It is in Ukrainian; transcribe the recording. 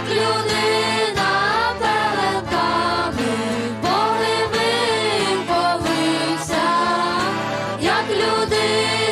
як людина пелетами полими повився, як людина.